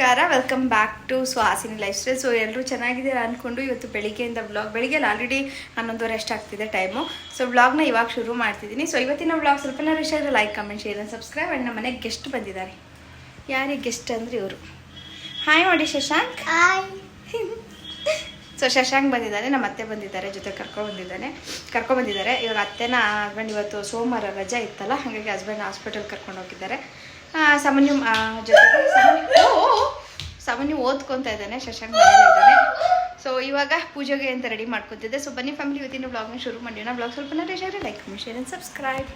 ನಮಸ್ಕಾರ welcome back to Swasini lifestyle so ಎಲ್ಲರೂ ಚೆನ್ನಾಗಿದ್ದೀರಾ ಅಂದ್ಕೊಂಡು ಇವತ್ತು ಬೆಳಿಗ್ಗೆಯಿಂದ ಬ್ಲಾಗ್ ಬೆಳಿಗ್ಗೆ ಆಲ್ರೆಡಿ ಹನ್ನೊಂದುವರೆ ಅಷ್ಟು ಆಗ್ತಿದೆ ಟೈಮು ಸೊ ಬ್ಲಾಗ್ನ ಇವಾಗ ಶುರು ಮಾಡ್ತಿದ್ದೀನಿ. ಸೊ ಇವತ್ತಿನ ಬ್ಲಾಗ್ ಸ್ವಲ್ಪ ಇಷ್ಟ ಆದರೆ like comment share and subscribe and ನಮ್ಮ ಮನೆಗೆ ಗೆಸ್ಟ್ ಬಂದಿದ್ದಾರೆ. ಯಾರಿಗೆ ಗೆಸ್ಟ್ ಅಂದರೆ ಇವರು. ಹಾಯ್ ಮಾಡಿ ಶಶಾಂಕ್. ಹಾಯ್ ಸೊ ಶಶಾಂಕ್ ಬಂದಿದ್ದಾರೆ ನಮ್ಮ ಅತ್ತೆ ಬಂದಿದ್ದಾರೆ ಜೊತೆ ಕರ್ಕೊಂಡು ಬಂದಿದ್ದಾನೆ. ಕರ್ಕೊಂಡು ಬಂದಿದ್ದಾರೆ. ಇವಾಗ ಅತ್ತೆನ ಹಸ್ಬೆಂಡ್ ಇವತ್ತು ಸೋಮವಾರ ರಜೆ ಇತ್ತಲ್ಲ ಹಾಗಾಗಿ ಹಸ್ಬೆಂಡ್ ಹಾಸ್ಪಿಟಲ್ ಕರ್ಕೊಂಡು ಹೋಗಿದ್ದಾರೆ. ಸಾಮಾನ್ಯ ಜೊತೆಗೆ ಸಾಮಾನ್ಯ. ಸಾಮಾನ್ಯ ಓದ್ಕೊಂತ ಇದ್ದಾನೆ, ಶಶಾಂಕ್ ಇದ್ದಾನೆ. ಸೊ ಇವಾಗ ಪೂಜೆಗೆ ಅಂತ ರೆಡಿ ಮಾಡ್ಕೊತಿದ್ದೆ. ಸೊ ಬನ್ನಿ ಫ್ಯಾಮಿಲಿ ಇವತ್ತಿನ ಬ್ಲಾಗ್ನ ಶುರು ಮಾಡೋಣ ಬ್ಲಾಗ್ ಸ್ವಲ್ಪ Naresh like share and subscribe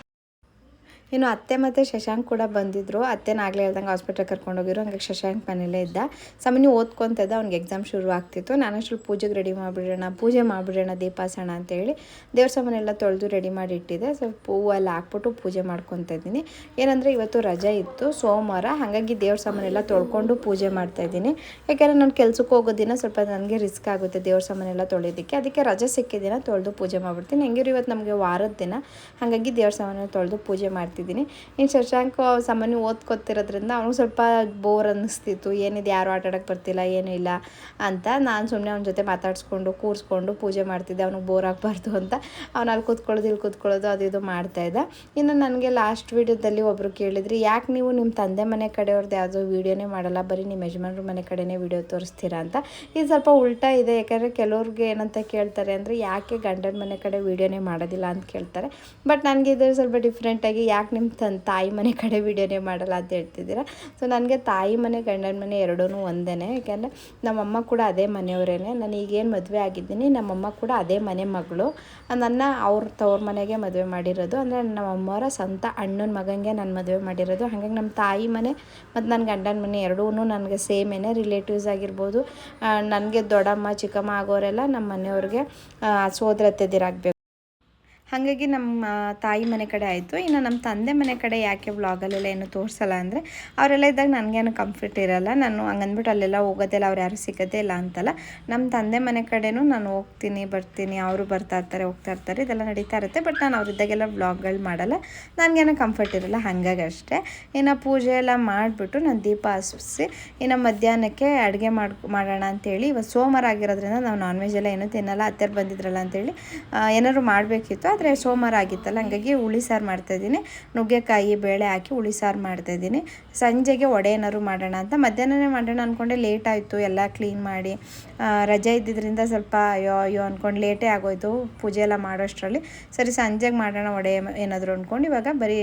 ಇನ್ನು ಅತ್ತೆ ಮತ್ತು ಶಶಾಂಕ್ ಕೂಡ ಬಂದಿದ್ದರು ಅತ್ತೆನ ಆಗಲೇ ಹೇಳ್ದಂಗೆ ಹಾಸ್ಪಿಟಲ್ ಕರ್ಕೊಂಡೋಗಿರು ಹಂಗಾಗಿ ಶಶಾಂಕ್ ಮನೇಲೇ ಇದ್ದ. ಸಾಮಾನ್ಯ ಓದ್ಕೊತ ಇದ್ದ ಅವ್ನಿಗೆ ಎಕ್ಸಾಮ್ ಶುರು ಆಗ್ತಿತ್ತು. ನಾನು ಅಷ್ಟು ಪೂಜೆಗೆ ರೆಡಿ ಮಾಡಿಬಿಡೋಣ, ಪೂಜೆ ಮಾಡಿಬಿಡೋಣ, ದೀಪಾಸಣ ಅಂತೇಳಿ ದೇವ್ರ ಸಾಮಾನೆಲ್ಲ ತೊಳೆದು ರೆಡಿ ಮಾಡಿ ಇಟ್ಟಿದ್ದೆ. ಸ್ವಲ್ಪ ಹೂವೆಲ್ಲ ಹಾಕ್ಬಿಟ್ಟು ಪೂಜೆ ಮಾಡ್ಕೊತಾ ಇದ್ದೀನಿ. ಏನಂದರೆ ಇವತ್ತು ರಜೆ ಇತ್ತು, ಸೋಮವಾರ. ಹಾಗಾಗಿ ದೇವ್ರ ಸಾಮಾನೆಲ್ಲ ತೊಳ್ಕೊಂಡು ಪೂಜೆ ಮಾಡ್ತಾ ಇದ್ದೀನಿ. ಯಾಕೆಂದರೆ ನಾನು ಕೆಲ್ಸಕ್ಕೆ ಹೋಗೋ ದಿನ ಸ್ವಲ್ಪ ನನಗೆ ರಿಸ್ಕ್ ಆಗುತ್ತೆ ದೇವ್ರ ಸಾಮಾನೆಲ್ಲ ತೊಳೆಯೋದಕ್ಕೆ. ಅದಕ್ಕೆ ರಜೆ ಸಿಕ್ಕಿದ್ದೀನಿ ದಿನ ತೊಳೆದು ಪೂಜೆ ಮಾಡಿಬಿಡ್ತೀನಿ. ಹೆಂಗಿರು ಇವತ್ತು ನಮಗೆ ವಾರದ ದಿನ. ಹಾಗಾಗಿ ದೇವ್ರ ಸಾಮಾನೆಲ್ಲ ತೊಳೆದು ಪೂಜೆ ಮಾಡ್ತಿದ್ದೀನಿ. ಇನ್ನು ಶಶಾಂಕ್ ಸಾಮಾನ್ಯ ಓದ್ಕೊತಿರೋದ್ರಿಂದ ಅವ್ನಿಗೆ ಸ್ವಲ್ಪ ಬೋರ್ ಅನ್ನಿಸ್ತಿತ್ತು. ಏನಿದೆ ಯಾರು ಆಟ ಬರ್ತಿಲ್ಲ, ಏನೂ ಇಲ್ಲ ಅಂತ. ನಾನು ಸುಮ್ಮನೆ ಅವನ ಜೊತೆ ಮಾತಾಡಿಸ್ಕೊಂಡು, ಕೂರಿಸ್ಕೊಂಡು ಪೂಜೆ ಮಾಡ್ತಿದ್ದೆ. ಅವ್ನಿಗೆ ಬೋರ್ ಆಗಬಾರ್ದು ಅಂತ. ಅವ್ನು ಅಲ್ಲಿ ಕೂತ್ಕೊಳ್ಳೋದು, ಇಲ್ಲಿ ಕೂತ್ಕೊಳ್ಳೋದು, ಅದು ಇದು ಮಾಡ್ತಾಯಿದ್ದ ಇನ್ನು ನನಗೆ ಲಾಸ್ಟ್ ವೀಡಿಯೋದಲ್ಲಿ ಒಬ್ಬರು ಕೇಳಿದ್ರಿ, ಯಾಕೆ ನೀವು ನಿಮ್ಮ ತಂದೆ ಮನೆ ಕಡೆಯವ್ರದ್ದು ಯಾವುದೋ ವೀಡಿಯೋನೇ ಮಾಡಲ್ಲ? ಬರೀ ನಿಮ್ಮ ಯಜಮಾನ್ರ ಮನೆ ಕಡೆನೇ ವೀಡಿಯೋ ತೋರಿಸ್ತೀರಾ? ಅಂತ. ಇದು ಸ್ವಲ್ಪ ಉಲ್ಟಾ ಇದೆ. ಯಾಕಂದರೆ ಕೆಲವ್ರಿಗೆ ಏನಂತ ಕೇಳ್ತಾರೆ ಅಂದರೆ, ಯಾಕೆ ಗಂಡನ ಮನೆ ಕಡೆ ವೀಡಿಯೋನೇ ಮಾಡೋದಿಲ್ಲ? ಅಂತ ಕೇಳ್ತಾರೆ. ಬಟ್ ನನಗೆ ಇದು ಸ್ವಲ್ಪ ಡಿಫ್ರೆಂಟಾಗಿ ಯಾಕೆ ನಿಮ್ಮ ತನ್ನ ತಾಯಿ ಮನೆ ಕಡೆ ವೀಡಿಯೋನೇ ಮಾಡಲ್ಲ ಅಂತ ಹೇಳ್ತಿದ್ದೀರಾ? ಸೊ ನನಗೆ ತಾಯಿ ಮನೆ, ಗಂಡನ ಮನೆ ಎರಡೂ ಒಂದೇ ಯಾಕೆಂದರೆ ನಮ್ಮಮ್ಮ ಕೂಡ ಅದೇ ಮನೆಯವರೇನೆ. ನಾನು ಈಗೇನು ಮದುವೆ ಆಗಿದ್ದೀನಿ, ನಮ್ಮಮ್ಮ ಕೂಡ ಅದೇ ಮನೆ ಮಗಳು. ನನ್ನ ಅವ್ರ ತವ್ರ ಮನೆಗೆ ಮದುವೆ ಮಾಡಿರೋದು. ಅಂದರೆ ನಮ್ಮಮ್ಮವರ ಸ್ವಂತ ಅಣ್ಣನ ಮಗನಿಗೆ ನಾನು ಮದುವೆ ಮಾಡಿರೋದು. ಹಾಗಾಗಿ ನಮ್ಮ ತಾಯಿ ಮನೆ ಮತ್ತು ನನ್ನ ಗಂಡನ ಮನೆ ಎರಡೂ ನನಗೆ ಸೇಮೇನೆ. ರಿಲೇಟಿವ್ಸ್ ಆಗಿರ್ಬೋದು. ನನಗೆ ದೊಡ್ಡಮ್ಮ, ಚಿಕ್ಕಮ್ಮ ಆಗೋರೆಲ್ಲ ನಮ್ಮ ಮನೆಯವ್ರಿಗೆ ಸೋದರತ್ತೆದಿರಾಗಬೇಕು ಹಾಗಾಗಿ ನಮ್ಮ ತಾಯಿ ಮನೆ ಕಡೆ ಆಯಿತು. ಇನ್ನು ನಮ್ಮ ತಂದೆ ಮನೆ ಕಡೆ ಯಾಕೆ ವ್ಲಾಗಲ್ಲೆಲ್ಲ ಏನು ತೋರಿಸಲ್ಲ ಅಂದರೆ, ಅವರೆಲ್ಲ ಇದ್ದಾಗ ನನಗೇನು ಕಂಫರ್ಟ್ ಇರಲ್ಲ. ನಾನು ಹಂಗಂದ್ಬಿಟ್ಟು ಅಲ್ಲೆಲ್ಲ ಹೋಗೋದೆಲ್ಲ ಅವ್ರು ಯಾರು ಸಿಗೋದೇ ಇಲ್ಲ ಅಂತಲ್ಲ. ನಮ್ಮ ತಂದೆ ಮನೆ ಕಡೆನೂ ನಾನು ಹೋಗ್ತೀನಿ, ಬರ್ತೀನಿ, ಅವರು ಬರ್ತಾ ಇರ್ತಾರೆ, ಹೋಗ್ತಾ ಇರ್ತಾರೆ, ಇದೆಲ್ಲ ನಡೀತಾ ಇರುತ್ತೆ. ಬಟ್ ನಾನು ಅವ್ರಿದ್ದಾಗೆಲ್ಲ ವ್ಲಾಗ್ಗಳು ಮಾಡಲ್ಲ. ನನಗೇನೋ ಕಂಫರ್ಟ್ ಇರಲ್ಲ, ಹಾಗಾಗಿ ಅಷ್ಟೇ. ಇನ್ನು ಪೂಜೆ ಎಲ್ಲ ಮಾಡಿಬಿಟ್ಟು ನಾನು ದೀಪ ಹಸಿಸಿ ಇನ್ನು ಮಧ್ಯಾಹ್ನಕ್ಕೆ ಅಡುಗೆ ಮಾಡಿ ಮಾಡೋಣ ಅಂತೇಳಿ, ಇವಾಗ ಸೋಮವಾರ ಆಗಿರೋದ್ರಿಂದ ನಾವು ನಾನ್ ವೆಜ್ ಎಲ್ಲ ಏನೂ ತಿನ್ನಲ್ಲ ಹತ್ತಿರ ಬಂದಿದ್ರಲ್ಲ ಅಂತೇಳಿ ಏನಾದ್ರು ಮಾಡಬೇಕಿತ್ತು, ಆದರೆ ಸೋಮವಾರ ಆಗಿತ್ತಲ್ಲ, ಹಾಗಾಗಿ ಹುಳಿ ಸಾರು ಮಾಡ್ತಾಯಿದ್ದೀನಿ ನುಗ್ಗೆಕಾಯಿ, ಬೇಳೆ ಹಾಕಿ ಹುಳಿ ಸಾರು ಮಾಡ್ತಾಯಿದ್ದೀನಿ ಸಂಜೆಗೆ ಒಡೆ ಏನಾದ್ರು ಮಾಡೋಣ ಅಂತ. ಮಧ್ಯಾಹ್ನನೇ ಮಾಡೋಣ ಅಂದ್ಕೊಂಡೆ ಲೇಟ್ ಆಯಿತು. ಎಲ್ಲ ಕ್ಲೀನ್ ಮಾಡಿ ರಜೆ ಇದ್ದಿದ್ದರಿಂದ ಸ್ವಲ್ಪ ಅಯ್ಯೋ ಅಯ್ಯೋ ಅಂದ್ಕೊಂಡು ಲೇಟೇ ಆಗೋಯ್ತು ಪೂಜೆ ಎಲ್ಲ ಮಾಡೋಷ್ಟರಲ್ಲಿ. ಸರಿ, ಸಂಜೆಗೆ ಮಾಡೋಣ ವಡೆ ಏನಾದರೂ ಅಂದ್ಕೊಂಡು ಇವಾಗ ಬರೀ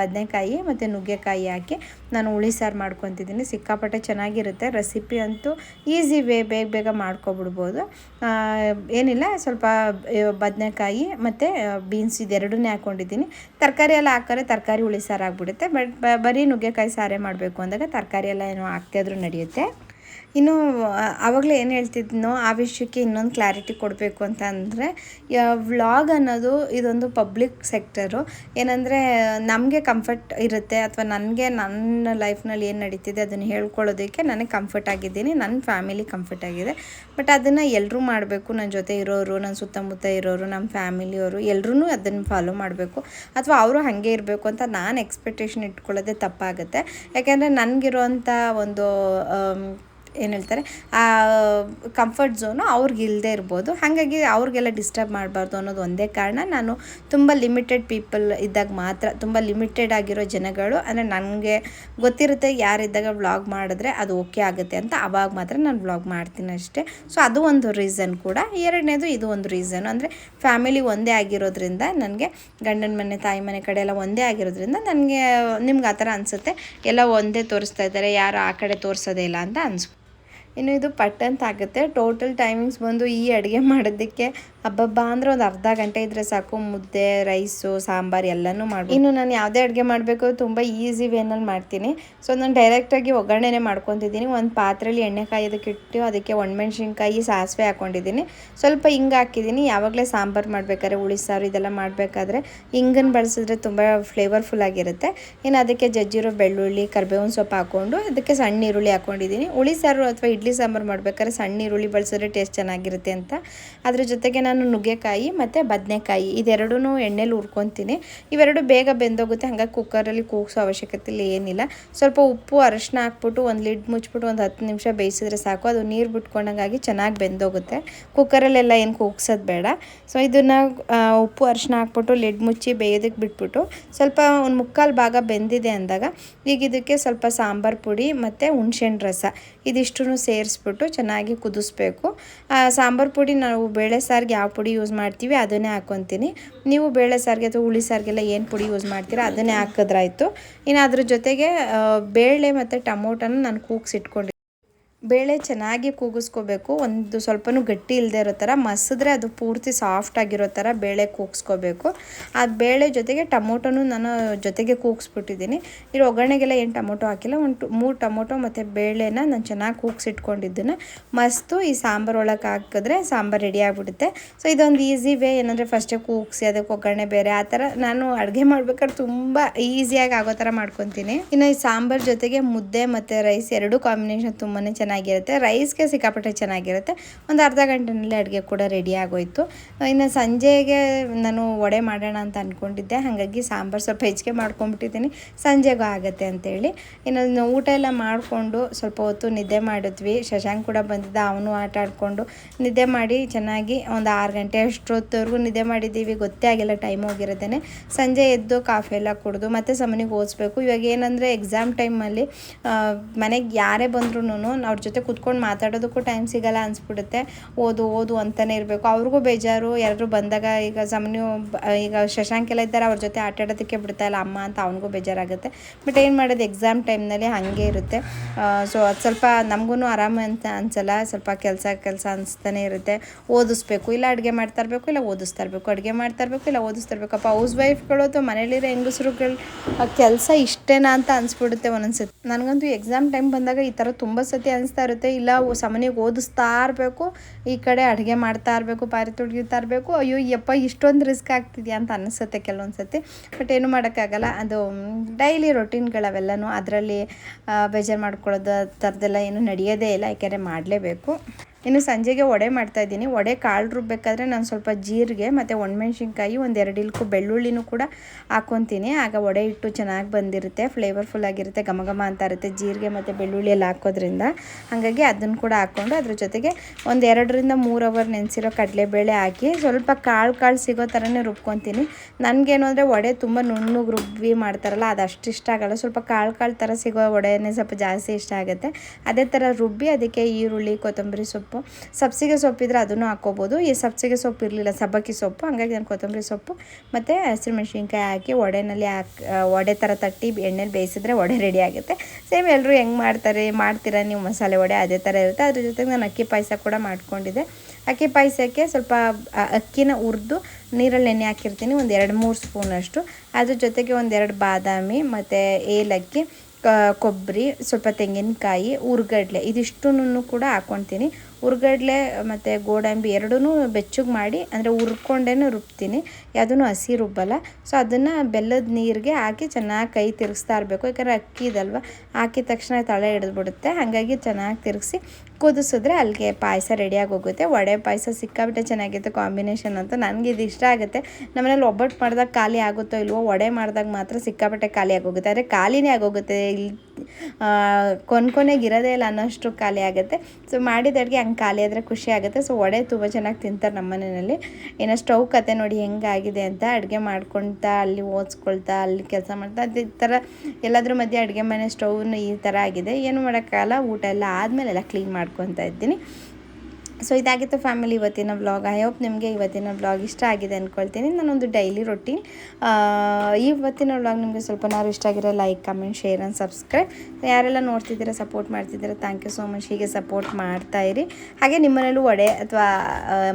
ಬದನೆಕಾಯಿ ಮತ್ತು ನುಗ್ಗೆಕಾಯಿ ಹಾಕಿ ನಾನು ಹುಳಿ ಸಾರು ಮಾಡ್ಕೊತಿದ್ದೀನಿ. ಸಿಕ್ಕಾಪಟ್ಟೆ ಚೆನ್ನಾಗಿರುತ್ತೆ. ರೆಸಿಪಿ ಅಂತೂ ಈಸಿ ವೇ, ಬೇಗ ಬೇಗ ಮಾಡ್ಕೊಬಿಡ್ಬೋದು. ಏನಿಲ್ಲ, ಸ್ವಲ್ಪ ಬದನೆಕಾಯಿ ಮತ್ತು ಬೀನ್ಸ್ ಇದೆರಡನ್ನೇ ಹಾಕ್ಕೊಂಡಿದ್ದೀನಿ ತರಕಾರಿ ಎಲ್ಲ ಹಾಕಿದ್ರೆ ತರಕಾರಿ ಹುಳಿ ಸಾರು ಆಗಿಬಿಡುತ್ತೆ. ಬಟ್ ಬರೀ ನುಗ್ಗೆಕಾಯಿ ಸಾರೇ ಮಾಡಬೇಕು ಅಂದಾಗ ತರಕಾರಿ ಎಲ್ಲ ಏನೋ ಹಾಕ್ತಿದ್ರು ನಡೆಯುತ್ತೆ. ಇನ್ನು ಆವಾಗಲೇ ಏನು ಹೇಳ್ತಿದ್ನೋ ಆ ವಿಷಯಕ್ಕೆ ಇನ್ನೊಂದು ಕ್ಲಾರಿಟಿ ಕೊಡಬೇಕು ಅಂತ ಅಂದರೆ ವ್ಲಾಗ್ ಅನ್ನೋದು ಇದೊಂದು ಪಬ್ಲಿಕ್ ಸೆಕ್ಟರು ಏನಂದರೆ, ನಮಗೆ ಕಂಫರ್ಟ್ ಇರುತ್ತೆ ಅಥವಾ ನನಗೆ ನನ್ನ ಲೈಫ್ನಲ್ಲಿ ಏನು ನಡೀತಿದೆ ಅದನ್ನು ಹೇಳ್ಕೊಳ್ಳೋದಕ್ಕೆ ನನಗೆ ಕಂಫರ್ಟ್ ಆಗಿದ್ದೀನಿ ನನ್ನ ಫ್ಯಾಮಿಲಿ ಕಂಫರ್ಟ್ ಆಗಿದೆ. ಬಟ್ ಅದನ್ನು ಎಲ್ಲರೂ ಮಾಡಬೇಕು ನನ್ನ ಜೊತೆ ಇರೋರು ನನ್ನ ಸುತ್ತಮುತ್ತ ಇರೋರು ನಮ್ಮ ಫ್ಯಾಮಿಲಿಯವರು ಎಲ್ಲರೂ ಅದನ್ನು ಫಾಲೋ ಮಾಡಬೇಕು. ಅಥವಾ ಅವರು ಹಾಗೆ ಇರಬೇಕು ಅಂತ ನಾನು ಎಕ್ಸ್ಪೆಕ್ಟೇಷನ್ ಇಟ್ಕೊಳ್ಳೋದೇ ತಪ್ಪಾಗುತ್ತೆ. ಯಾಕೆಂದರೆ ನನಗಿರುವಂಥ ಒಂದು ಏನು ಹೇಳ್ತಾರೆ, ಆ ಕಂಫರ್ಟ್ ಝೋನು ಅವ್ರಿಗೆ ಇಲ್ಲದೆ ಇರ್ಬೋದು. ಹಾಗಾಗಿ ಅವ್ರಿಗೆಲ್ಲ ಡಿಸ್ಟರ್ಬ್ ಮಾಡಬಾರ್ದು ಅನ್ನೋದು ಒಂದೇ ಕಾರಣ. ನಾನು ತುಂಬ ಲಿಮಿಟೆಡ್ ಪೀಪಲ್ ಇದ್ದಾಗ ಮಾತ್ರ, ತುಂಬ ಲಿಮಿಟೆಡ್ ಆಗಿರೋ ಜನಗಳು, ಅಂದರೆ ನನಗೆ ಗೊತ್ತಿರುತ್ತೆ ಯಾರಿದ್ದಾಗ ವ್ಲಾಗ್ ಮಾಡಿದ್ರೆ ಅದು ಓಕೆ ಆಗುತ್ತೆ ಅಂತ, ಅವಾಗ ಮಾತ್ರ ನಾನು ವ್ಲಾಗ್ ಮಾಡ್ತೀನಿ ಅಷ್ಟೇ. ಸೊ ಅದು ಒಂದು ರೀಸನ್ ಕೂಡ. ಎರಡನೇದು ಇದು ಒಂದು ರೀಸನ್ ಅಂದರೆ ಫ್ಯಾಮಿಲಿ ಒಂದೇ ಆಗಿರೋದ್ರಿಂದ ನನಗೆ, ಗಂಡನ ಮನೆ, ತಾಯಿ ಮನೆ ಕಡೆ ಎಲ್ಲ ಒಂದೇ ಆಗಿರೋದ್ರಿಂದ ನನಗೆ ನಿಮ್ಗೆ ಆ ಥರ ಅನಿಸುತ್ತೆ. ಎಲ್ಲ ಒಂದೇ ತೋರಿಸ್ತಾ ಇದ್ದಾರೆ, ಯಾರು ಆ ಕಡೆ ತೋರಿಸೋದೇ ಇಲ್ಲ ಅಂತ ಅನ್ಸ್ ಇನ್ನು ಇದು ಪಟ್ ಅಂತ ಆಗುತ್ತೆ ಟೋಟಲ್ ಟೈಮಿಂಗ್ಸ್ ಬಂದು ಈ ಅಡುಗೆ ಮಾಡೋದಕ್ಕೆ ಹಬ್ಬಬ್ಬ ಅಂದರೆ ಒಂದು ಅರ್ಧ ಗಂಟೆ ಇದ್ದರೆ ಸಾಕು. ಮುದ್ದೆ ರೈಸು ಸಾಂಬಾರು ಎಲ್ಲನೂ ಮಾಡಿ ಇನ್ನು ನಾನು ಯಾವುದೇ ಅಡುಗೆ ಮಾಡಬೇಕು, ತುಂಬ ಈಸಿ ವೇನಲ್ಲಿ ಮಾಡ್ತೀನಿ. ಸೊ ನಾನು ಡೈರೆಕ್ಟಾಗಿ ಒಗ್ಗರಣೆನೇ ಮಾಡ್ಕೊತಿದ್ದೀನಿ. ಒಂದು ಪಾತ್ರೆಯಲ್ಲಿ ಎಣ್ಣೆ ಕಾಯೋದಕ್ಕೆ ಇಟ್ಟು ಅದಕ್ಕೆ ಒಣಮೆಣ್ಸಿನ್ಕಾಯಿ, ಸಾಸಿವೆ ಹಾಕ್ಕೊಂಡಿದ್ದೀನಿ ಸ್ವಲ್ಪ ಹಿಂಗೆ ಹಾಕಿದ್ದೀನಿ. ಯಾವಾಗಲೇ ಸಾಂಬಾರು ಮಾಡಬೇಕಾದ್ರೆ, ಹುಳಿ ಸಾರು ಇದೆಲ್ಲ ಮಾಡಬೇಕಾದ್ರೆ ಹಿಂಗನ್ನು ಬಳಸಿದ್ರೆ ತುಂಬ ಫ್ಲೇವರ್ಫುಲ್ ಆಗಿರುತ್ತೆ. ಇನ್ನು ಅದಕ್ಕೆ ಜಜ್ಜಿರೋ ಬೆಳ್ಳುಳ್ಳಿ, ಕರ್ಬೇವಿನ ಸೊಪ್ಪು ಹಾಕ್ಕೊಂಡು ಅದಕ್ಕೆ ಸಣ್ಣ ಈರುಳ್ಳಿ ಹಾಕ್ಕೊಂಡಿದ್ದೀನಿ ಹುಳಿ ಸಾರು ಅಥವಾ ಇಡ್ಲಿ ಇಡ್ಲಿ ಸಾಂಬಾರು ಮಾಡ್ಬೇಕಾದ್ರೆ ಸಣ್ಣ ಈರುಳ್ಳಿ ಬಳಸಿದ್ರೆ ಟೇಸ್ಟ್ ಚೆನ್ನಾಗಿರುತ್ತೆ ಅಂತ. ಅದ್ರ ಜೊತೆಗೆ ನಾನು ನುಗ್ಗೆಕಾಯಿ ಮತ್ತು ಬದನೆಕಾಯಿ ಇದೆರಡೂ ಎಣ್ಣೆಲಿ ಹುರ್ಕೊತೀನಿ. ಇವೆರಡು ಬೇಗ ಬೆಂದೋಗುತ್ತೆ, ಹಾಗಾಗಿ ಕುಕ್ಕರಲ್ಲಿ ಕೂಗಿಸೋ ಅವಶ್ಯಕತೆ ಇಲ್ಲ ಏನಿಲ್ಲ. ಸ್ವಲ್ಪ ಉಪ್ಪು, ಅರಶಿನ ಹಾಕ್ಬಿಟ್ಟು ಒಂದು ಲಿಡ್ ಮುಚ್ಬಿಟ್ಟು ಒಂದು ಹತ್ತು ನಿಮಿಷ ಬೇಯಿಸಿದ್ರೆ ಸಾಕು. ಅದು ನೀರು ಬಿಟ್ಕೊಂಡಂಗಾಗಿ ಚೆನ್ನಾಗಿ ಬೆಂದೋಗುತ್ತೆ. ಕುಕ್ಕರಲ್ಲೆಲ್ಲ ಏನು ಕೂಗ್ಸೋದು ಬೇಡ. ಸೊ ಇದನ್ನು ಉಪ್ಪು, ಅರಶಿನ ಹಾಕ್ಬಿಟ್ಟು ಲಿಡ್ ಮುಚ್ಚಿ ಬೇಯೋದಕ್ಕೆ ಬಿಟ್ಬಿಟ್ಟು ಸ್ವಲ್ಪ ಒಂದು ಮುಕ್ಕಾಲು ಭಾಗ ಬೆಂದಿದೆ ಅಂದಾಗ, ಈಗ ಇದಕ್ಕೆ ಸ್ವಲ್ಪ ಸಾಂಬಾರು ಪುಡಿ ಮತ್ತು ಹುಣ್ಸೆಹಣ್ಣು ರಸ. ಇದಿಷ್ಟು ಇದಿಷ್ಟನ್ನು ಸೇರಿಸ್ಬಿಟ್ಟು ಚೆನ್ನಾಗಿ ಕುದಿಸ್ಬೇಕು. ಸಾಂಬಾರು ಪುಡಿ ನಾವು ಬೇಳೆ ಸಾರಿಗೆ ಯಾವ ಪುಡಿ ಯೂಸ್ ಮಾಡ್ತೀವಿ ಅದನ್ನೇ ಹಾಕ್ಕೊತೀನಿ ನೀವು ಬೇಳೆ ಸಾರಿಗೆ ಅಥವಾ ಹುಳಿ ಸಾರಿಗೆಲ್ಲ ಏನು ಪುಡಿ ಯೂಸ್ ಮಾಡ್ತೀರಾ ಅದನ್ನೇ ಹಾಕಿದ್ರಾಯ್ತು. ಇನ್ನು ಅದ್ರ ಜೊತೆಗೆ ಬೇಳೆ ಮತ್ತು ಟಮೋಟನ ನಾನು ಕೂಗ್ಸಿಟ್ಕೊಂಡು ಬೇಳೆ ಚೆನ್ನಾಗಿ ಕೂಗಿಸ್ಕೋಬೇಕು. ಒಂದು ಸ್ವಲ್ಪನೂ ಗಟ್ಟಿ ಇಲ್ಲದೆ ಇರೋ ಥರ ಮಸಿದ್ರೆ ಅದು ಪೂರ್ತಿ ಸಾಫ್ಟ್ ಆಗಿರೋ ಥರ ಬೇಳೆ ಕೂಗಿಸ್ಕೋಬೇಕು. ಆ ಬೇಳೆ ಜೊತೆಗೆ ಟೊಮೊಟೊನೂ ನಾನು ಜೊತೆಗೆ ಕೂಗಿಸ್ಬಿಟ್ಟಿದ್ದೀನಿ. ಇಲ್ಲಿ ಒಗ್ಗರಣೆಗೆಲ್ಲ ಏನು ಟೊಮೊಟೊ ಹಾಕಿಲ್ಲ. ಒಂದು ಮೂರು ಟೊಮೊಟೊ ಮತ್ತು ಬೇಳೆನ ನಾನು ಚೆನ್ನಾಗಿ ಕೂಗಿಸಿಟ್ಕೊಂಡಿದ್ದನ್ನು ಮಸ್ತು ಈ ಸಾಂಬಾರು ಒಳಗೆ ಹಾಕಿದ್ರೆ ಸಾಂಬಾರು ರೆಡಿ ಆಗಿಬಿಡುತ್ತೆ. ಸೊ ಇದೊಂದು ಈಸಿ ವೇ ಏನಂದರೆ ಫಸ್ಟೇ ಕೂಗಿಸಿ ಅದಕ್ಕೆ ಒಗ್ಗರಣೆ ಬೇರೆ ಆ ಥರ ನಾನು ಅಡುಗೆ ಮಾಡ್ಬೇಕಾದ್ರೆ ತುಂಬ ಈಸಿಯಾಗಿ ಆಗೋ ಥರ ಮಾಡ್ಕೊತೀನಿ. ಇನ್ನು ಈ ಸಾಂಬಾರು ಜೊತೆಗೆ ಮುದ್ದೆ ಮತ್ತು ರೈಸ್ ಎರಡೂ ಕಾಂಬಿನೇಷನ್ ತುಂಬಾ ಚೆನ್ನಾಗಿರುತ್ತೆ, ರೈಸ್ಗೆ ಸಿಕ್ಕಾಪಟ್ಟೆ ಚೆನ್ನಾಗಿರುತ್ತೆ. ಒಂದು ಅರ್ಧ ಗಂಟೆನಲ್ಲಿ ಅಡುಗೆ ಕೂಡ ರೆಡಿ ಆಗೋಯ್ತು. ಇನ್ನು ಸಂಜೆಗೆ ನಾನು ವಡೆ ಮಾಡೋಣ ಅಂತ ಅಂದ್ಕೊಂಡಿದ್ದೆ ಹಾಗಾಗಿ ಸಾಂಬಾರು ಸ್ವಲ್ಪ ಹೆಚ್ಚಿಗೆ ಮಾಡ್ಕೊಂಡ್ಬಿಟ್ಟಿದ್ದೀನಿ. ಸಂಜೆಗೂ ಆಗುತ್ತೆ ಅಂತೇಳಿ. ಇನ್ನು ಊಟ ಎಲ್ಲ ಮಾಡಿಕೊಂಡು ಸ್ವಲ್ಪ ಹೊತ್ತು ನಿದ್ದೆ ಮಾಡಿದ್ವಿ. ಶಶಾಂಕ್ ಕೂಡ ಬಂದಿದ್ದ, ಅವನು ಆಟ ಆಡಿಕೊಂಡು ನಿದ್ದೆ ಮಾಡಿ ಚೆನ್ನಾಗಿ ಒಂದು ಆರು ಗಂಟೆ ಅಷ್ಟೊತ್ತವರೆಗೂ ನಿದ್ದೆ ಮಾಡಿದ್ದೀವಿ. ಗೊತ್ತೇ ಆಗಿಲ್ಲ ಟೈಮ್ ಹೋಗಿರೋದೇ ಸಂಜೆ ಎದ್ದು ಕಾಫಿ ಎಲ್ಲ ಕುಡಿದು ಮತ್ತೆ ಸಮನಿಗೆ ಓದಿಸ್ಬೇಕು. ಇವಾಗ ಏನಂದರೆ ಎಕ್ಸಾಮ್ ಟೈಮಲ್ಲಿ ಮನೆಗೆ ಯಾರೇ ಬಂದ್ರೂ ಅವ್ರ ಜೊತೆ ಕುತ್ಕೊಂಡು ಮಾತಾಡೋದಕ್ಕೂ ಟೈಮ್ ಸಿಗಲ್ಲ ಅನಿಸ್ಬಿಡುತ್ತೆ. ಓದು ಓದು ಅಂತಲೇ ಇರಬೇಕು. ಅವ್ರಿಗೂ ಬೇಜಾರು. ಯಾರಾದರೂ ಬಂದಾಗ ಈಗ ಸಮನ್ಯ, ಈಗ ಶಶಾಂಕ್ ಎಲ್ಲ ಇದ್ದಾರೆ, ಅವ್ರ ಜೊತೆ ಆಟ ಆಡೋದಕ್ಕೆ ಬಿಡ್ತಾ ಇಲ್ಲ. ಅಮ್ಮ ಅಂತ ಅವ್ನಿಗೂ ಬೇಜಾರಾಗುತ್ತೆ. ಬಟ್ ಏನು ಮಾಡೋದು? ಎಕ್ಸಾಮ್ ಟೈಮ್ನಲ್ಲಿ ಹಾಗೆ ಇರುತ್ತೆ. ಸೊ ಅದು ಸ್ವಲ್ಪ ನಮಗೂ ಆರಾಮ ಅಂತ ಅನ್ಸಲ್ಲ. ಸ್ವಲ್ಪ ಕೆಲಸ ಕೆಲಸ ಅನಿಸ್ತಾನೆ ಇರುತ್ತೆ. ಓದಿಸ್ಬೇಕು. ಇಲ್ಲ ಅಡುಗೆ ಮಾಡ್ತಾ ಇರಬೇಕು, ಇಲ್ಲ ಓದಿಸ್ತಾ ಇರಬೇಕು. ಅಡುಗೆ ಮಾಡ್ತಾ ಇರಬೇಕು, ಇಲ್ಲ ಓದಿಸ್ತಾ ಇರಬೇಕಪ್ಪ ಹೌಸ್ ವೈಫ್ಗಳು ಅಥವಾ ಮನೇಲಿರೋ ಹೆಂಗಸರುಗಳು ಕೆಲಸ ಇಷ್ಟೇನಾ ಅಂತ ಅನಿಸ್ಬಿಡುತ್ತೆ ಒಂದೊಂದ್ಸತಿ. ನನಗಂತೂ ಎಕ್ಸಾಮ್ ಟೈಮ್ ಬಂದಾಗ ಈ ಥರ ತುಂಬ ಸತಿ ಅನಿಸ್ತಾ ಇರುತ್ತೆ. ಇಲ್ಲ ಸಮನಿಗೆ ಓದಿಸ್ತಾ ಇರಬೇಕು. ಈ ಕಡೆ ಅಡುಗೆ ಮಾಡ್ತಾ ಇರಬೇಕು, ಪಾರಿ ತೊಡಗಿರ್ತಾ ಇರಬೇಕು. ಅಯ್ಯೋ ಯಪ್ಪ, ಇಷ್ಟೊಂದು ರಿಸ್ಕ್ ಆಗ್ತಿದೆಯಾ ಅಂತ ಅನಿಸುತ್ತೆ ಕೆಲವೊಂದು ಸತಿ ಬಟ್ ಏನು ಮಾಡೋಕ್ಕಾಗಲ್ಲ. ಅದು ಡೈಲಿ ರೊಟೀನ್ಗಳವೆಲ್ಲನೂ ಅದರಲ್ಲಿ ಬೇಜಾರು ಮಾಡ್ಕೊಳ್ಳೋದು, ಆ ಥರದ್ದೆಲ್ಲ ಏನು ನಡೆಯೋದೇ ಇಲ್ಲ. ಯಾಕೆಂದರೆ ಮಾಡಲೇಬೇಕು. ಇನ್ನು ಸಂಜೆಗೆ ವಡೆ ಮಾಡ್ತಾ ಇದ್ದೀನಿ. ವಡೆ ಕಾಳು ರುಬ್ಬೇಕಾದ್ರೆ ನಾನು ಸ್ವಲ್ಪ ಜೀರಿಗೆ ಮತ್ತು ಒಣಮೆಣ್ಸಿನ್ಕಾಯಿ, ಒಂದು ಎರಡು ಇಲ್ಕು ಬೆಳ್ಳುಳ್ಳಿನೂ ಕೂಡ ಹಾಕ್ಕೊತೀನಿ ಆಗ ವಡೆ ಹಿಟ್ಟು ಚೆನ್ನಾಗಿ ಬಂದಿರುತ್ತೆ ಫ್ಲೇವರ್ಫುಲ್ ಆಗಿರುತ್ತೆ, ಘಮ ಘಮ ಅಂತ ಇರುತ್ತೆ ಜೀರಿಗೆ ಮತ್ತು ಬೆಳ್ಳುಳ್ಳಿ ಎಲ್ಲ ಹಾಕೋದ್ರಿಂದ. ಹಾಗಾಗಿ ಅದನ್ನು ಕೂಡ ಹಾಕ್ಕೊಂಡು ಅದ್ರ ಜೊತೆಗೆ ಒಂದು ಎರಡರಿಂದ ಮೂರು ಅವರ್ ನೆನೆಸಿರೋ ಕಡಲೆಬೇಳೆ ಹಾಕಿ ಸ್ವಲ್ಪ ಕಾಳು ಕಾಳು ಸಿಗೋ ಥರನೇ ರುಬ್ಕೊತೀನಿ. ನನಗೇನು ಅಂದರೆ ವಡೆ ತುಂಬ ನುಣ್ಣಗೆ ರುಬ್ಬಿ ಮಾಡ್ತಾರಲ್ಲ, ಅದು ಅಷ್ಟು ಇಷ್ಟ ಆಗಲ್ಲ. ಸ್ವಲ್ಪ ಕಾಳು ಕಾಳು ಥರ ಸಿಗೋ ವಡೆನೇ ಸ್ವಲ್ಪ ಜಾಸ್ತಿ ಇಷ್ಟ ಆಗುತ್ತೆ. ಅದೇ ಥರ ರುಬ್ಬಿ ಅದಕ್ಕೆ ಈರುಳ್ಳಿ, ಕೊತ್ತಂಬರಿ ಸೊಪ್ಪು ಸಬ್ಸಿಗೆ ಸೊಪ್ಪಿದ್ರೆ ಅದನ್ನು ಹಾಕ್ಕೋಬೋದು. ಈ ಸಬ್ಸಿಗೆ ಸೊಪ್ಪು ಇರಲಿಲ್ಲ, ಸಬ್ಬಕ್ಕಿ ಸೊಪ್ಪು. ಹಂಗಾಗಿ ನಾನು ಕೊತ್ತಂಬರಿ ಸೊಪ್ಪು ಮತ್ತು ಹಸಿಮೆಣ್ಸಿನ್ಕಾಯಿ ಹಾಕಿ ವಡೆನಲ್ಲಿ ಹಾಕಿ ವಡೆ ಥರ ತಟ್ಟಿ ಎಣ್ಣೆಲಿ ಬೇಯಿಸಿದ್ರೆ ವಡೆ ರೆಡಿ ಆಗುತ್ತೆ. ಸೇಮ್ ಎಲ್ಲರೂ ಹೆಂಗೆ ಮಾಡ್ತಾರೆ, ಮಾಡ್ತೀರಾ ನೀವು ಮಸಾಲೆ ವಡೆ ಅದೇ ಥರ ಇರುತ್ತೆ. ಅದ್ರ ಜೊತೆಗೆ ನಾನು ಅಕ್ಕಿ ಪಾಯಸ ಕೂಡ ಮಾಡ್ಕೊಂಡಿದ್ದೆ. ಅಕ್ಕಿ ಪಾಯಸಕ್ಕೆ ಸ್ವಲ್ಪ ಅಕ್ಕಿನ ಹುರಿದು ನೀರಲ್ಲಿ ನೆನೆ ಹಾಕಿರ್ತೀನಿ. ಒಂದು ಎರಡು ಮೂರು ಸ್ಪೂನಷ್ಟು. ಅದ್ರ ಜೊತೆಗೆ ಒಂದೆರಡು ಬಾದಾಮಿ ಮತ್ತು ಏಲಕ್ಕಿ ಕೊಬ್ಬರಿ, ಸ್ವಲ್ಪ ತೆಂಗಿನಕಾಯಿ, ಉರ್ಗಡ್ಲೆ ಇದಿಷ್ಟನ್ನು ಕೂಡ ಹಾಕ್ಕೊತೀನಿ ಉರ್ಗಡ್ಲೆ ಮತ್ತು ಗೋಡಂಬಿ ಎರಡೂ ಬೆಚ್ಚಗೆ ಮಾಡಿ ಅಂದರೆ ಹುರ್ಕೊಂಡೇ ರುಬ್ತೀನಿ. ಯಾವುದೂ ಹಸಿ ರುಬ್ಬಲ್ಲ. ಸೊ ಅದನ್ನು ಬೆಲ್ಲದ ನೀರಿಗೆ ಹಾಕಿ ಚೆನ್ನಾಗಿ ಕೈ ತಿರುಗಿಸ್ತಾ ಇರಬೇಕು. ಯಾಕಂದರೆ ಅಕ್ಕಿ ಇದಲ್ವ? ಹಾಕಿದ ತಕ್ಷಣ ತಳೆ ಹಿಡಿದ್ಬಿಡುತ್ತೆ. ಹಾಗಾಗಿ ಚೆನ್ನಾಗಿ ತಿರುಗಿಸಿ ಕುದಿಸಿದ್ರೆ ಅಲ್ಲಿಗೆ ಪಾಯಸ ರೆಡಿಯಾಗಿ ಹೋಗುತ್ತೆ. ವಡೆ ಪಾಯಸ ಸಿಕ್ಕಾಬಿಟ್ಟೆ ಚೆನ್ನಾಗಿತ್ತು ಕಾಂಬಿನೇಷನ್ ಅಂತ ನನಗೆ ಇದು ಇಷ್ಟ ಆಗುತ್ತೆ. ನಮ್ಮನೇಲಿ ಒಬ್ಬಟ್ಟು ಮಾಡಿದಾಗ ಖಾಲಿ ಆಗುತ್ತೋ ಇಲ್ವೋ, ವಡೆ ಮಾಡಿದಾಗ ಮಾತ್ರ ಸಿಕ್ಕಾಪಟ್ಟೆ ಖಾಲಿ ಆಗೋಗುತ್ತೆ ಆದರೆ ಖಾಲಿನೇ ಆಗೋಗುತ್ತೆ ಇಲ್ಲಿ ಕೊನೆ ಕೊನೆಗೆ ಇರೋದೇ ಇಲ್ಲ ಅನ್ನೋಷ್ಟು ಖಾಲಿ ಆಗುತ್ತೆ. ಸೊ ಮಾಡಿದ ಅಡುಗೆ ಹಂಗೆ ಖಾಲಿ ಆದರೆ ಖುಷಿ ಆಗುತ್ತೆ. ಸೊ ವಡೆ ತುಂಬ ಚೆನ್ನಾಗಿ ತಿಂತಾರೆ ನಮ್ಮ ಮನೆಯಲ್ಲಿ. ಏನೋ ಸ್ಟವ್ ಕತೆ ನೋಡಿ ಹೆಂಗಾಗಿದೆ ಅಂತ ಅಡುಗೆ ಮಾಡ್ಕೊಳ್ತಾ, ಅಲ್ಲಿ ಓದಿಸ್ಕೊಳ್ತಾ, ಅಲ್ಲಿ ಕೆಲಸ ಮಾಡ್ತಾ, ಅದೇ ಥರ ಎಲ್ಲಾದ್ರ ಮಧ್ಯೆ ಅಡುಗೆ ಮನೆ ಸ್ಟವ್ನು ಈ ಥರ ಆಗಿದೆ. ಏನು ಮಾಡೋಕ್ಕಾಗಲ್ಲ. ಊಟ ಎಲ್ಲ ಆದಮೇಲೆ ಎಲ್ಲ ಕ್ಲೀನ್ ಮಾಡ್ಕೊತಾ ಇದ್ದೀನಿ. ಸೊ ಇದಾಗಿತ್ತು ಫ್ಯಾಮಿಲಿ ಇವತ್ತಿನ ವ್ಲಾಗ್ ಐ ಹೋಪ್ ನಿಮಗೆ ಇವತ್ತಿನ ವ್ಲಾಗ್ ಇಷ್ಟ ಆಗಿದೆ ಅಂದ್ಕೊಳ್ತೀನಿ ನಾನೊಂದು ಡೈಲಿ ರೊಟೀನ್ ಇವತ್ತಿನ ವ್ಲಾಗ್ ನಿಮಗೆ ಸ್ವಲ್ಪನಾದ್ರು ಇಷ್ಟ ಆಗಿರೋ like comment share and subscribe ಯಾರೆಲ್ಲ ನೋಡ್ತಿದ್ದೀರಾ ಸಪೋರ್ಟ್ ಮಾಡ್ತಿದ್ದೀರಾ ಥ್ಯಾಂಕ್ ಯು ಸೋ ಮಚ್ ಹೀಗೆ ಸಪೋರ್ಟ್ ಮಾಡ್ತಾ ಇರಿ. ಹಾಗೆ ನಿಮ್ಮನೇಲೂ ವಡೆ ಅಥವಾ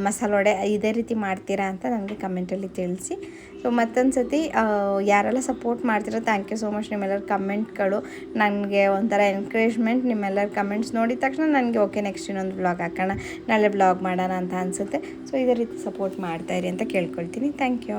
ಮಸಾಲೆ ವಡೆ ಇದೇ ರೀತಿ ಮಾಡ್ತೀರಾ ಅಂತ ನನಗೆ ಕಮೆಂಟಲ್ಲಿ ತಿಳಿಸಿ. ಸೊ ಮತ್ತೊಂದು ಸತಿ ಯಾರೆಲ್ಲ ಸಪೋರ್ಟ್ ಮಾಡ್ತೀರೋ ಥ್ಯಾಂಕ್ ಯು ಸೋ ಮಚ್ ನಿಮ್ಮೆಲ್ಲರ ಕಮೆಂಟ್ಗಳು ನನಗೆ ಒಂಥರ ಎನ್ಕರೇಜ್ಮೆಂಟ್ ನಿಮ್ಮೆಲ್ಲರ ಕಮೆಂಟ್ಸ್ ನೋಡಿದ ತಕ್ಷಣ ನನಗೆ ಓಕೆ ನೆಕ್ಸ್ಟ್ ಇನ್ನೊಂದು ಬ್ಲಾಗ್ ಹಾಕೋಣ. ನಾಳೆ ಬ್ಲಾಗ್ ಮಾಡೋಣ ಅಂತ ಅನಿಸುತ್ತೆ. ಸೊ ಇದೇ ರೀತಿ ಸಪೋರ್ಟ್ ಮಾಡ್ತಾಯಿರಿ ಅಂತ ಕೇಳ್ಕೊಳ್ತೀನಿ. Thank you